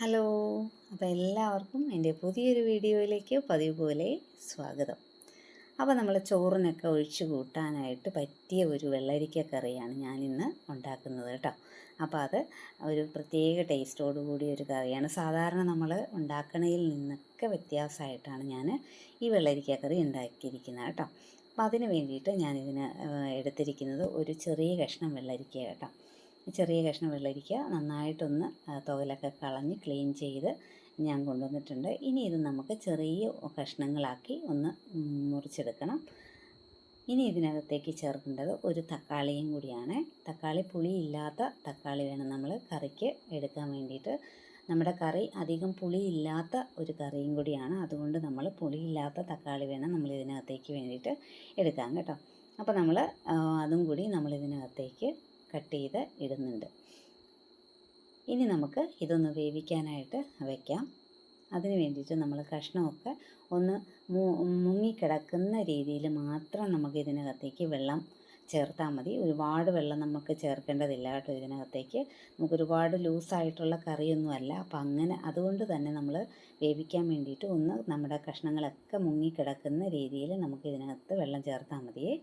Hello. അപ്പോൾ എല്ലാവർക്കും എന്റെ പുതിയൊരു വീഡിയോയിലേക്ക് പതിവ് പോലെ സ്വാഗതം. അപ്പോൾ നമ്മൾ ചോറിനൊക്കെ ഒഴിച്ചു കൂട്ടാനായിട്ട് പറ്റിയ ഒരു വെള്ളരിക്ക കറിയാണ് ഞാനിന്ന് ഉണ്ടാക്കുന്നത് കേട്ടോ. അപ്പോൾ അത് ഒരു പ്രത്യേക ടേസ്റ്റോടു കൂടിയ ഒരു കറിയാണ്. സാധാരണ നമ്മൾ ഉണ്ടാക്കണയിൽ നിന്നൊക്കെ വ്യത്യാസമായിട്ടാണ് ഞാൻ ഈ വെള്ളരിക്ക കറി ഉണ്ടാക്കിയിരിക്കുന്നത് കേട്ടോ. അപ്പോൾ അതിന് വേണ്ടിയിട്ട് ഞാനിതിന് എടുത്തിരിക്കുന്നത് ഒരു ചെറിയ കഷ്ണം വെള്ളരിക്ക കേട്ടോ. ചെറിയ കഷ്ണം വെള്ളരിക്ക നന്നായിട്ടൊന്ന് തുകലൊക്കെ കളഞ്ഞ് ക്ലീൻ ചെയ്ത് ഞാൻ കൊണ്ടുവന്നിട്ടുണ്ട്. ഇനി ഇത് നമുക്ക് ചെറിയ കഷ്ണങ്ങളാക്കി ഒന്ന് മുറിച്ചെടുക്കണം. ഇനി ഇതിനകത്തേക്ക് ചേർക്കേണ്ടത് ഒരു തക്കാളിയും കൂടിയാണ്. തക്കാളി പുളിയില്ലാത്ത തക്കാളി വേണം നമ്മൾ കറിക്ക് എടുക്കാൻ വേണ്ടിയിട്ട്. നമ്മുടെ കറി അധികം പുളിയില്ലാത്ത ഒരു കറിയും കൂടിയാണ്. അതുകൊണ്ട് നമ്മൾ പുളിയില്ലാത്ത തക്കാളി വേണം നമ്മൾ ഇതിനകത്തേക്ക് വേണ്ടിയിട്ട് എടുക്കാം കേട്ടോ. അപ്പോൾ നമ്മൾ അതും കൂടി നമ്മൾ ഇതിനകത്തേക്ക് കട്ട് ചെയ്ത് ഇടുന്നുണ്ട്. ഇനി നമുക്ക് ഇതൊന്ന് വേവിക്കാനായിട്ട് വയ്ക്കാം അതിന് വേണ്ടിയിട്ട് നമ്മൾ കഷ്ണമൊക്കെ ഒന്ന് മുങ്ങിക്കിടക്കുന്ന രീതിയിൽ മാത്രം നമുക്ക് ഇതിനകത്തേക്ക് വെള്ളം ചേർത്താൽ മതി. ഒരുപാട് വെള്ളം നമുക്ക് ചേർക്കേണ്ടതില്ല കേട്ടോ ഇതിനകത്തേക്ക്. നമുക്ക് ഒരുപാട് ലൂസായിട്ടുള്ള കറിയൊന്നുമല്ല അപ്പം അങ്ങനെ അതുകൊണ്ട് തന്നെ നമ്മൾ വേവിക്കാൻ വേണ്ടിയിട്ട് ഒന്ന് നമ്മുടെ കഷ്ണങ്ങളൊക്കെ മുങ്ങിക്കിടക്കുന്ന രീതിയിൽ നമുക്ക് ഇതിനകത്ത് വെള്ളം ചേർത്താൽ മതിയേ.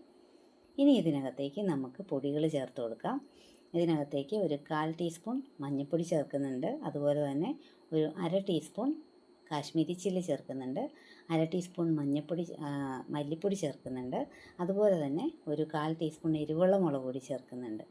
ഇനി ഇതിനകത്തേക്ക് നമുക്ക് പൊടികൾ ചേർത്ത് കൊടുക്കാം. ഇതിനകത്തേക്ക് ഒരു കാൽ ടീസ്പൂൺ മഞ്ഞൾപ്പൊടി ചേർക്കുന്നുണ്ട്. അതുപോലെ തന്നെ ഒരു അര ടീസ്പൂൺ കാശ്മീരി ചില്ലി ചേർക്കുന്നുണ്ട്. അര ടീസ്പൂൺ മഞ്ഞൾപ്പൊടി മല്ലിപ്പൊടി ചേർക്കുന്നുണ്ട്. അതുപോലെ തന്നെ ഒരു കാൽ ടീസ്പൂൺ എരിവുള്ള മുളക് പൊടി ചേർക്കുന്നുണ്ട്.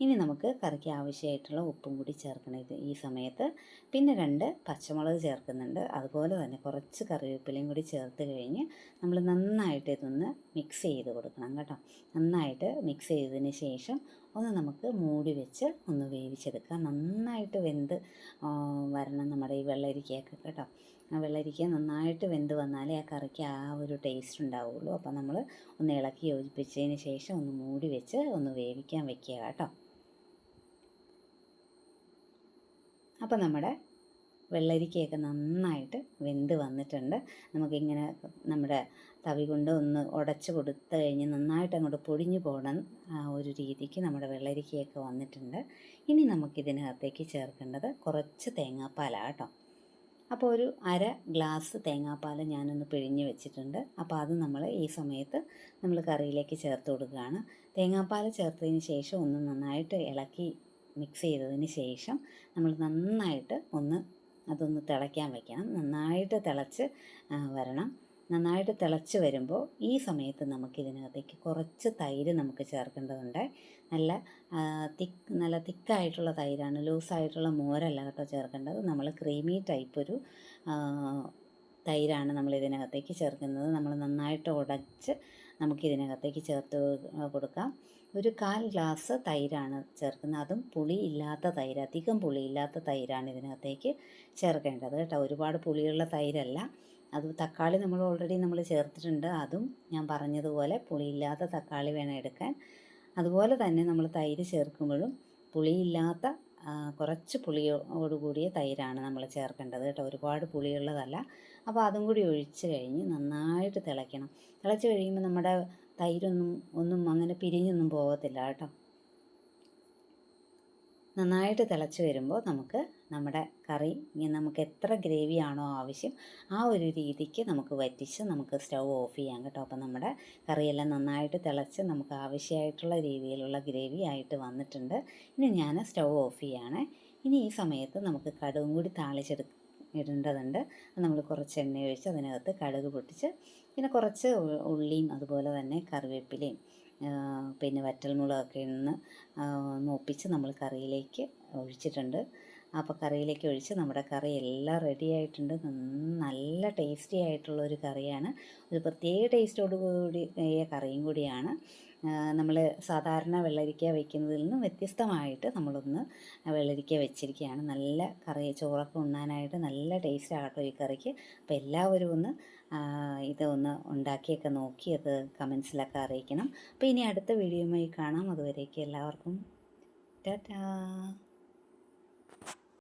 ഇനി നമുക്ക് കറിക്ക് ആവശ്യമായിട്ടുള്ള ഉപ്പും കൂടി ചേർക്കണം ഇത് ഈ സമയത്ത്. പിന്നെ രണ്ട് പച്ചമുളക് ചേർക്കുന്നുണ്ട്. അതുപോലെ തന്നെ കുറച്ച് കറിവേപ്പിലയും കൂടി ചേർത്ത് കഴിഞ്ഞ് നമ്മൾ നന്നായിട്ട് ഇതൊന്ന് മിക്സ് ചെയ്ത് കൊടുക്കണം കേട്ടോ. നന്നായിട്ട് മിക്സ് ചെയ്തതിന് ശേഷം ഒന്ന് നമുക്ക് മൂടി വെച്ച് ഒന്ന് വേവിച്ചെടുക്കാം. നന്നായിട്ട് വെന്ത് വരണം നമ്മുടെ ഈ വെള്ളരിക്കയൊക്കെ കേട്ടോ. ആ വെള്ളരിക്ക നന്നായിട്ട് വെന്ത് വന്നാലേ ആ കറിക്ക് ആ ഒരു ടേസ്റ്റ് ഉണ്ടാവുള്ളൂ. അപ്പോൾ നമ്മൾ ഒന്ന് ഇളക്കി യോജിപ്പിച്ചതിന് ശേഷം ഒന്ന് മൂടി വെച്ച് ഒന്ന് വേവിക്കാൻ വെക്കുക കേട്ടോ. അപ്പോൾ നമ്മുടെ വെള്ളരിക്കയൊക്കെ നന്നായിട്ട് വെന്ത് വന്നിട്ടുണ്ട്. നമുക്കിങ്ങനെ നമ്മുടെ തവി കൊണ്ട് ഒന്ന് ഉടച്ച് കൊടുത്തു കഴിഞ്ഞ് നന്നായിട്ട് അങ്ങോട്ട് പൊടിഞ്ഞു പോകണം ഒരു രീതിക്ക് നമ്മുടെ വെള്ളരിക്കയൊക്കെ വന്നിട്ടുണ്ട്. ഇനി നമുക്കിതിനകത്തേക്ക് ചേർക്കേണ്ടത് കുറച്ച് തേങ്ങാപ്പാലാണ് കേട്ടോ. അപ്പോൾ ഒരു അര ഗ്ലാസ് തേങ്ങാപ്പാൽ ഞാനൊന്ന് പിഴിഞ്ഞ് വെച്ചിട്ടുണ്ട്. അപ്പോൾ അത് നമ്മൾ ഈ സമയത്ത് നമ്മൾ കറിയിലേക്ക് ചേർത്ത് കൊടുക്കുകയാണ്. തേങ്ങാപ്പാൽ ചേർത്തതിന് ശേഷം ഒന്ന് നന്നായിട്ട് ഇളക്കി മിക്സ് ചെയ്തതിന് ശേഷം നമ്മൾ നന്നായിട്ട് ഒന്ന് അതൊന്ന് തിളയ്ക്കാൻ വയ്ക്കണം നന്നായിട്ട് തിളച്ച് വരണം. നന്നായിട്ട് തിളച്ച് വരുമ്പോൾ ഈ സമയത്ത് നമുക്ക് ഇതിനകത്തേക്ക് കുറച്ച് തൈര് നമുക്ക് ചേർക്കേണ്ടതുണ്ട്. നല്ല തിക്ക് നല്ല തിക്കായിട്ടുള്ള തൈരാണ്. ലൂസായിട്ടുള്ള മോരല്ല കേട്ടോ ചേർക്കേണ്ടത്. നമ്മൾ ക്രീമി ടൈപ്പ് ഒരു തൈരാണ് നമ്മൾ ഇതിനകത്തേക്ക് ചേർക്കുന്നത്. നമ്മൾ നന്നായിട്ട് ഉടച്ച് നമുക്ക് ഇതിനകത്തേക്ക് ചേർത്ത് കൊടുക്കാം. ഒരു കാൽ ഗ്ലാസ് തൈരാണ് ചേർക്കുന്നത്. അതും പുളി ഇല്ലാത്ത തൈര് അധികം പുളിയില്ലാത്ത തൈരാണ് ഇതിനകത്തേക്ക് ചേർക്കേണ്ടത് കേട്ടോ. ഒരുപാട് പുളിയുള്ള തൈരല്ല. അത് തക്കാളി നമ്മൾ ഓൾറെഡി നമ്മൾ ചേർത്തിട്ടുണ്ട്. അതും ഞാൻ പറഞ്ഞതുപോലെ പുളിയില്ലാത്ത തക്കാളി വേണം എടുക്കാൻ. അതുപോലെ തന്നെ നമ്മൾ തൈര് ചേർക്കുമ്പോഴും പുളിയില്ലാത്ത കുറച്ച് പുളിയോടുകൂടിയ തൈരാണ് നമ്മൾ ചേർക്കേണ്ടത് കേട്ടോ. ഒരുപാട് പുളിയുള്ളതല്ല. അപ്പോൾ അതും കൂടി ഒഴിച്ച് കഴിഞ്ഞ് നന്നായിട്ട് തിളയ്ക്കണം. തിളച്ച് കഴിയുമ്പോൾ നമ്മുടെ തൈരൊന്നും ഒന്നും അങ്ങനെ പിരിഞ്ഞൊന്നും പോകത്തില്ല കേട്ടോ. നന്നായിട്ട് തിളച്ച് വരുമ്പോൾ നമുക്ക് നമ്മുടെ കറി നമുക്ക് എത്ര ഗ്രേവിയാണോ ആവശ്യം ആ ഒരു രീതിക്ക് നമുക്ക് വറ്റിച്ച് നമുക്ക് സ്റ്റൗ ഓഫ് ചെയ്യാം കേട്ടോ. അപ്പോൾ നമ്മുടെ കറിയെല്ലാം നന്നായിട്ട് തിളച്ച് നമുക്ക് ആവശ്യമായിട്ടുള്ള രീതിയിലുള്ള ഗ്രേവി ആയിട്ട് വന്നിട്ടുണ്ട്. ഇനി ഞാൻ സ്റ്റൗ ഓഫ് ചെയ്യാണ് ഇനി ഈ സമയത്ത് നമുക്ക് കടുകും കൂടി താളിച്ചെടുക്കും ഇടേണ്ടതുണ്ട്. നമ്മൾ കുറച്ച് എണ്ണ ഒഴിച്ച് അതിനകത്ത് കടുക് പൊട്ടിച്ച് പിന്നെ കുറച്ച് ഉള്ളിയും അതുപോലെ തന്നെ കറിവേപ്പിലയും പിന്നെ വറ്റൽമുളകൊക്കെ ഒന്ന് മൂപ്പിച്ച് നമ്മൾ കറിയിലേക്ക് ഒഴിച്ചിട്ടുണ്ട്. അപ്പോൾ കറിയിലേക്ക് ഒഴിച്ച് നമ്മുടെ കറി എല്ലാം റെഡി ആയിട്ടുണ്ട്. നല്ല ടേസ്റ്റി ആയിട്ടുള്ള ഒരു കറിയാണ്. ഒരു പ്രത്യേക ടേസ്റ്റോട് കൂടി കറിയും കൂടിയാണ്. നമ്മൾ സാധാരണ വെള്ളരിക്ക വയ്ക്കുന്നതിൽ നിന്നും വ്യത്യസ്തമായിട്ട് നമ്മളൊന്ന് വെള്ളരിക്ക വെച്ചിരിക്കുകയാണ് നല്ല കറി ചോറൊക്കെ ഉണ്ണാനായിട്ട് നല്ല ടേസ്റ്റ് ആകട്ടോ ഈ കറിക്ക്. അപ്പോൾ എല്ലാവരും ഒന്ന് ഇതൊന്ന് ഉണ്ടാക്കിയൊക്കെ നോക്കി അത് കമൻസിലൊക്കെ അറിയിക്കണം. അപ്പോൾ ഇനി അടുത്ത വീഡിയോയുമായി കാണാം. അതുവരേക്കും എല്ലാവർക്കും ടാറ്റാ.